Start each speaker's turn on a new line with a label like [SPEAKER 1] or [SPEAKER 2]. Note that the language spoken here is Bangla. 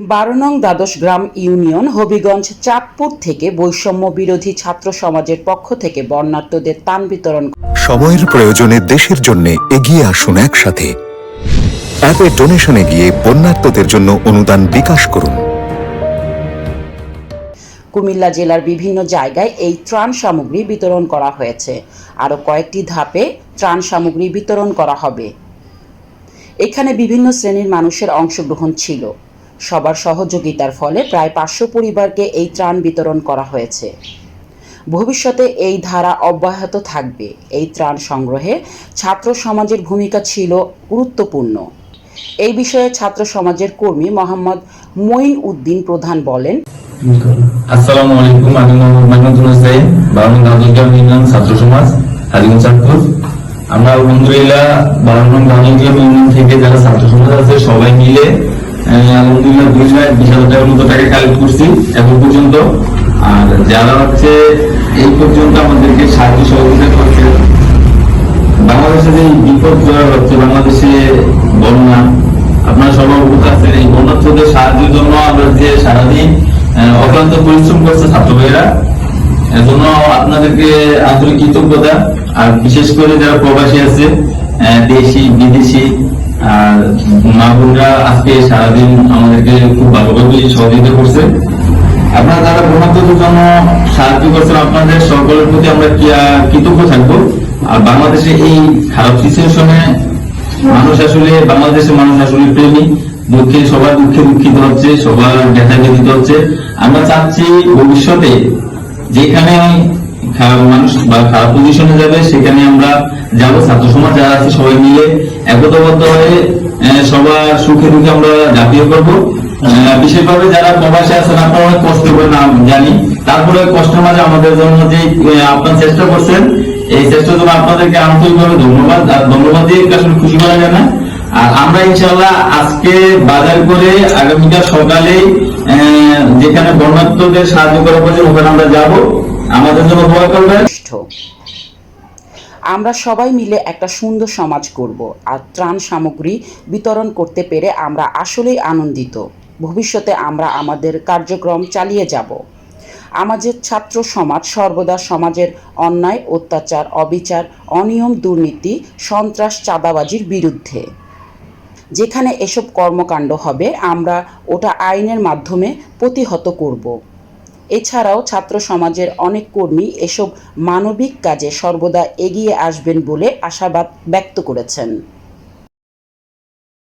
[SPEAKER 1] বারো নং দ্বাদশ গ্রাম ইউনিয়ন হবিগঞ্জ চাঁদপুর থেকে বৈষম্য বিরোধী ছাত্র সমাজের পক্ষ থেকে বর্ণাঢ্যদের ত্রাণ বিতরণ
[SPEAKER 2] সময়ের প্রয়োজনে দেশের জন্য এগিয়ে আসুন একসাথে। অ্যাপে ডোনেশনে গিয়ে বন্যার্তদের জন্য অনুদান বিকাশ করুন।
[SPEAKER 1] কুমিল্লা জেলার বিভিন্ন জায়গায় এই ত্রাণ সামগ্রী বিতরণ করা হয়েছে। আরও কয়েকটি ধাপে ত্রাণ সামগ্রী বিতরণ করা হবে। এখানে বিভিন্ন শ্রেণির মানুষের অংশগ্রহণ ছিল। সবার সহযোগিতার ফলে প্রায় পাঁচশো পরিবারকে এই ত্রাণ বিতরণ করা হয়েছে। ভবিষ্যতে এই ধারা অব্যাহত থাকবে। এই ত্রাণ সংগ্রহে ছাত্র সমাজের ভূমিকা ছিল গুরুত্বপূর্ণ। এই বিষয়ে ছাত্র সমাজের কর্মী মোহাম্মদ মঈন উদ্দিন প্রধান বলেন,
[SPEAKER 3] আসসালামু আলাইকুম, আমি মাহমুদুল হোসেন বারণ গান্ধীগ্রাম ইউনিয়ন ছাত্র সমাজ হাজিগঞ্জ চাঁদপুর। আমরা আলহামদুলিল্লাহ বারণ গান্ধীগ্রাম ইউনিয়ন থেকে যারা ছাত্র সমাজ আছে, সবাই মিলে আলহামদুলিল্লাহ দুই লাখ বিশ হাজার মতো টাকা কালেক্ট করছি এখন পর্যন্ত। আর যারা হচ্ছে এই পর্যন্ত আমাদেরকে সাহায্য সহযোগিতা করছে, বাংলাদেশে যে বিপদ হচ্ছে, বাংলাদেশে বন্যা, আপনারা অবগত আছেন এই বন্যার্থদের সাহায্যের জন্য আমরা যে সারাদিন অক্লান্ত পরিশ্রম করছে ছাত্র ভাইয়েরা এজন্য আপনাদেরকে আন্তরিক কৃতজ্ঞতা। আর বিশেষ করে যারা প্রবাসী আছে দেশি, বিদেশি মা বোনরা আজকে সারাদিন আমাদেরকে খুব ভালোভাবে সহযোগিতা করছে। আপনারা যারা বন্যার্থদের জন্য সাহায্য করছেন, আপনাদের সকলের প্রতি আমরা কৃতজ্ঞ থাকব। আর বাংলাদেশে এই খারাপ সিচুয়েশনে মানুষ আসলে, বাংলাদেশের মানুষ আসলে প্রেমী। দুঃখে, সবার দুঃখে দুঃখিত হচ্ছে, সবার ব্যথা ব্যথিত হচ্ছে। আমরা চাচ্ছি ভবিষ্যতে যেখানে খারাপ মানুষ বা খারাপ পজিশনে যাবে, সেখানে আমরা যাব। ছাত্র সমাজ যারা আছে, সবাই মিলে একতাবদ্ধ হয়ে সবার সুখে দুঃখে আমরা ঝাঁপিয়ে করব। বিশেষভাবে যারা প্রবাসে আছেন, আপনারা অনেক কষ্ট করে না জানি। তারপরে কষ্টের মাঝে আমাদের জন্য যে আপনারা চেষ্টা করছেন, এই চেষ্টার জন্য আপনাদেরকে আন্তরিকভাবে ধন্যবাদ। আর ধন্যবাদ দিয়ে আসলে খুশি করা যায় না। আর আমরা ইনশাল্লাহ আজকে বাজার করে আগামীকাল সকালে যেখানে বর্ণাত্মদের সাহায্য করা প্রয়োজন ওখানে আমরা যাব। আমাদের জন্য দোয়া করবেন।
[SPEAKER 1] আমরা সবাই মিলে একটা সুন্দর সমাজ করব আর ত্রাণ সামগ্রী বিতরণ করতে পেরে আমরা আসলেই আনন্দিত। ভবিষ্যতে আমরা আমাদের কার্যক্রম চালিয়ে যাব। আমাদের ছাত্র সমাজ সর্বদা সমাজের অন্যায়, অত্যাচার, অবিচার, অনিয়ম, দুর্নীতি, সন্ত্রাস, চাঁদাবাজির বিরুদ্ধে। যেখানে এসব কর্মকাণ্ড হবে, আমরা ওটা আইনের মাধ্যমে প্রতিহত করব। এছাড়াও ছাত্র সমাজের অনেক কর্মী এসব মানবিক কাজে সর্বদা এগিয়ে আসবেন বলে আশাবাদ ব্যক্ত করেছেন।